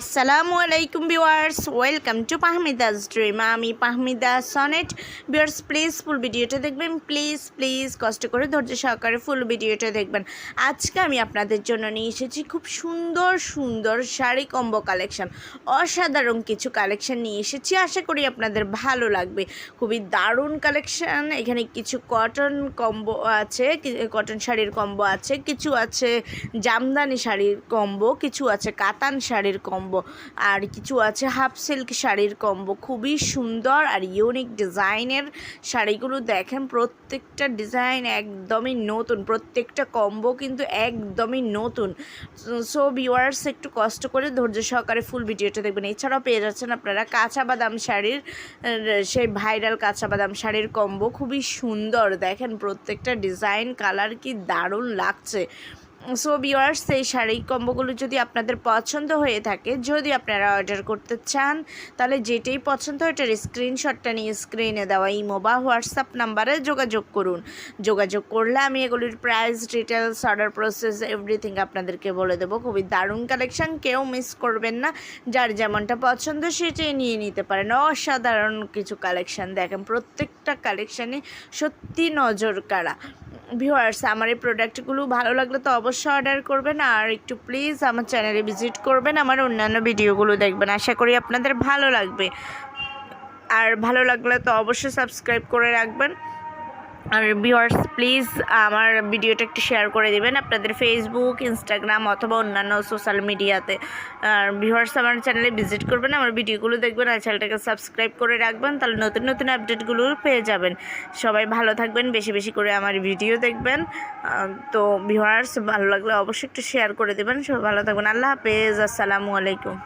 আসসালামু আলাইকুম viewers, welcome to Pahmida's dream. আমি Pahmida Sonet. Viewers please full ভিডিওটা দেখবেন। প্লিজ প্লিজ কষ্ট করে ধৈর্য সহকারে ফুল ভিডিওটা দেখবেন। আজকে আমি আপনাদের জন্য নিয়ে এসেছি খুব সুন্দর সুন্দর শাড়ি কম্বো কালেকশন অসাধারণ কিছু কালেকশন নিয়ে এসেছি। আশা করি আপনাদের ভালো লাগবে। খুবই দারুণ কালেকশান এখানে কিছু কটন কম্বো আছে কটন শাড়ির কম্বো আছে, কিছু আছে জামদানি শাড়ির কম্বো কিছু আছে কাতান শাড়ির কম্বো আর কিছু আছে হাফ সিল্ক শাড়ির কম্বো খুবই সুন্দর আর ইউনিক ডিজাইনের শাড়িগুলো দেখেন, প্রত্যেকটা ডিজাইন একদমই নতুন। প্রত্যেকটা কম্বো কিন্তু একদমই নতুন। সো ভিউয়ার্স একটু কষ্ট করে ধৈর্য সহকারে ফুল ভিডিওটা দেখবেন। এছাড়াও পেয়ে যাচ্ছেন আপনারা কাঁচা বাদাম শাড়ির সেই ভাইরাল কাঁচা বাদাম শাড়ির কম্বো খুবই সুন্দর। দেখেন, প্রত্যেকটা ডিজাইন কালার কি দারুণ লাগছে। সো ভিউয়ার্স এই শাড়ি কম্বোগুলো যদি আপনাদের পছন্দ হয়ে থাকে, যদি আপনারা অর্ডার করতে চান, তাহলে যেটাই পছন্দ এটার স্ক্রিনশটটা নিয়ে স্ক্রিনে দেওয়া ইমো বা হোয়াটসঅ্যাপ নাম্বারে যোগাযোগ করুন। যোগাযোগ করলে আমি এগুলির price details order process everything আপনাদেরকে বলে দেবো। খুবই দারুণ কালেকশান কেউ মিস করবেন না। যার যেমনটা পছন্দ, সেটাই নিয়ে নিতে পারেন। অসাধারণ কিছু কালেকশন দেখেন, প্রত্যেকটা কালেকশানে সত্যি নজর কাড়া ভিউয়ার্স আমার এই প্রোডাক্টগুলো ভালো লাগলে তো অবশ্যই অর্ডার করবেন। আর একটু প্লিজ আমার চ্যানেলে ভিজিট করবেন, আমার অন্যান্য ভিডিওগুলো দেখবেন। আশা করি আপনাদের ভালো লাগবে। আর ভালো লাগলে তো অবশ্যই সাবস্ক্রাইব করে রাখবেন। আর ভিউয়ার্স প্লিজ আমার ভিডিওটা একটু শেয়ার করে দেবেন আপনাদের ফেসবুক ইনস্টাগ্রাম অথবা অন্যান্য সোশ্যাল মিডিয়াতে আর ভিউয়ার্স আমার চ্যানেলে ভিজিট করবেন, আমার ভিডিওগুলো দেখবেন আর চ্যানেলটাকে সাবস্ক্রাইব করে রাখবেন, তাহলে নতুন নতুন আপডেটগুলো পেয়ে যাবেন। সবাই ভালো থাকবেন, বেশি বেশি করে আমার ভিডিও দেখবেন। তো ভিউয়ার্স ভালো লাগলে অবশ্যই একটু শেয়ার করে দেবেন। সবাই ভালো থাকবেন। আল্লাহ হাফেজ। আসসালামু আলাইকুম।